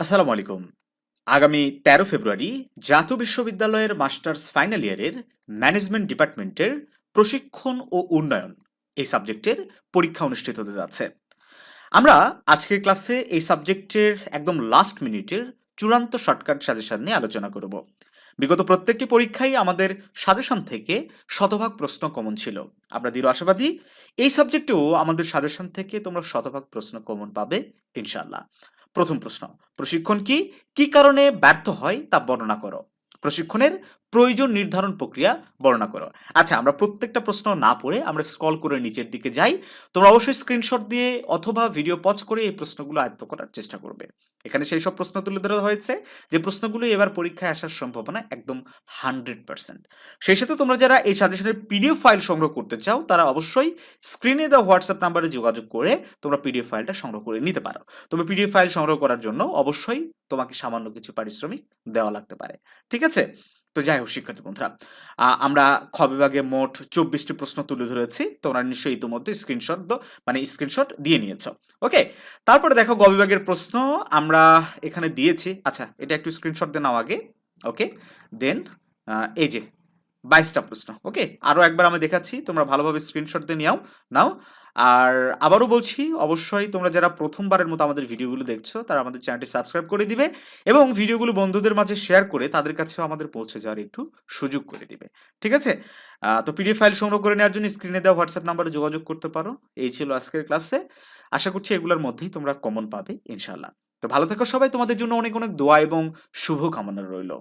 আসসালামু আলাইকুম। আগামী তেরো ফেব্রুয়ারি জাতীয় বিশ্ববিদ্যালয়ের মাস্টার্স ফাইনাল ইয়ারের ম্যানেজমেন্ট ডিপার্টমেন্টের প্রশিক্ষণ ও উন্নয়ন এই সাবজেক্টের পরীক্ষা অনুষ্ঠিত হতে যাচ্ছে। আমরা আজকের ক্লাসে এই সাবজেক্টের একদম লাস্ট মিনিটের চূড়ান্ত শর্টকাট সাজেশন নিয়ে আলোচনা করব। বিগত প্রত্যেকটি পরীক্ষাই আমাদের সাজেশন থেকে শতভাগ প্রশ্ন কমন ছিল। আমরা দৃঢ় আশাবাদী এই সাবজেক্টেও আমাদের সাজেশন থেকে তোমরা শতভাগ প্রশ্ন কমন পাবে, ইনশাআল্লাহ। প্রথম প্রশ্ন প্রশিক্ষণ কি? কি কারণে ব্যর্থ হয় তা বর্ণনা করো। প্রশিক্ষণের প্রয়োজন নির্ধারণ প্রক্রিয়া বর্ণনা করো। আচ্ছা আমরা প্রত্যেকটা প্রশ্ন না পড়ে আমরা স্ক্রল করে নিচের দিকে যাই। তোমরা অবশ্যই স্ক্রিনশট দিয়ে অথবা ভিডিও পজ করে এই প্রশ্নগুলো আয়ত্ত করার চেষ্টা করবে। এখানে সেই সব প্রশ্ন তুলে ধরা হয়েছে যে প্রশ্নগুলো এবার পরীক্ষায় আসার সম্ভাবনা একদম হান্ড্রেড পার্সেন্ট সেই সাথে তোমরা যারা এই সাজেশনের পিডিএফ ফাইল সংগ্রহ করতে চাও, তারা অবশ্যই স্ক্রিনে দেওয়া হোয়াটসঅ্যাপ নাম্বারে যোগাযোগ করে তোমরা পিডিএফ ফাইলটা সংগ্রহ করে নিতে পারো। তবে পিডিএফ ফাইল সংগ্রহ করার জন্য অবশ্যই তোমাকে সামান্য কিছু পারিশ্রমিক দেওয়া লাগতে পারে। ঠিক আছে? তো যাই হোক, শিক্ষার্থী বন্ধুরা আমরা খ বিভাগে মোট চব্বিশটি প্রশ্ন তুলে ধরেছি। তোমরা নিশ্চয়ই ইতিমধ্যে স্ক্রিনশট মানে স্ক্রিনশট দিয়ে নিয়েছো। ওকে তারপরে দেখো গ বিভাগের প্রশ্ন আমরা এখানে দিয়েছি। আচ্ছা এটা একটু স্ক্রিনশট দিয়ে নাও আগে। ওকে দেন এই যে, বাইশটা প্রশ্ন। ওকে আরও একবার আমি দেখাচ্ছি, তোমরা ভালোভাবে স্ক্রিনশট দিয়ে নিও নাও আর আবারও বলছি, অবশ্যই তোমরা যারা প্রথমবারের মতো আমাদের ভিডিওগুলো দেখছ, তারা আমাদের চ্যানেলটি সাবস্ক্রাইব করে দিবে এবং ভিডিওগুলো বন্ধুদের মাঝে শেয়ার করে তাদের কাছেও আমাদের পৌঁছে যাওয়ার একটু সুযোগ করে দিবে। ঠিক আছে? তো পিডিএফ ফাইল সংগ্রহ করে নেওয়ার জন্য স্ক্রিনে দেওয়া হোয়াটসঅ্যাপ নাম্বারে যোগাযোগ করতে পারো। এই ছিল আজকের ক্লাসে আশা করছি এগুলোর মধ্যেই তোমরা কমন পাবে ইনশাল্লাহ তো ভালো থেকো সবাই। তোমাদের জন্য অনেক অনেক দোয়া এবং শুভ কামনা রইল।